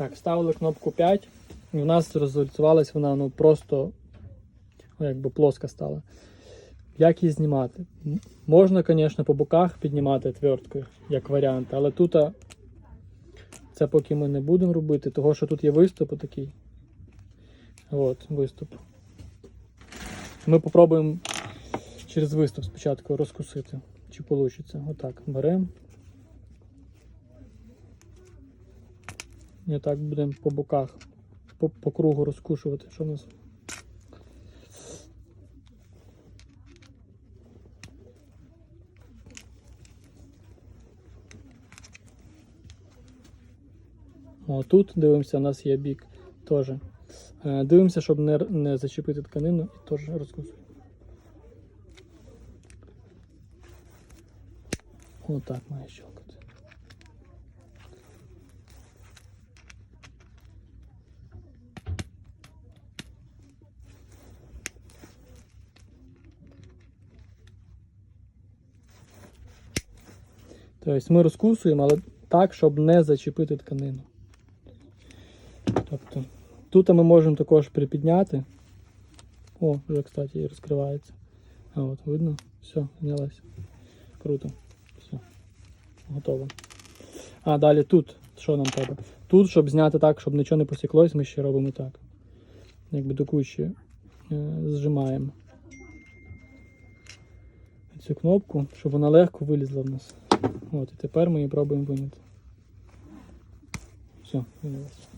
Так, ставили кнопку 5, і в нас результувалась вона ну, просто ну, якби плоска стала. Як її знімати? Можна, звісно, по боках піднімати твердкою, як варіант, але тут це поки ми не будемо робити, того що тут є виступ такий. От, виступ. Ми попробуємо через виступ спочатку розкусити, чи вийде. Отак, беремо. І так будемо по боках, по, по кругу розкушувати, що в нас. О, тут дивимося, у нас є бік теж. Е, Дивимося, щоб не, не зачепити тканину і теж розкусуємо. Отак має щелкати. Тобто ми розкусуємо, але так, щоб не зачепити тканину. Тобто, тут ми можемо також припідняти. О, вже, кстати, і розкривається. А от, видно? Все, знялась. Круто. Все. Готово. А далі тут, що нам треба? Тут, щоб зняти так, щоб нічого не посіклось, ми ще робимо так. Якби до кучі е, зжимаємо цю кнопку, щоб вона легко вилізла в нас. От, і тепер ми її пробуємо виняти. Все, винялась.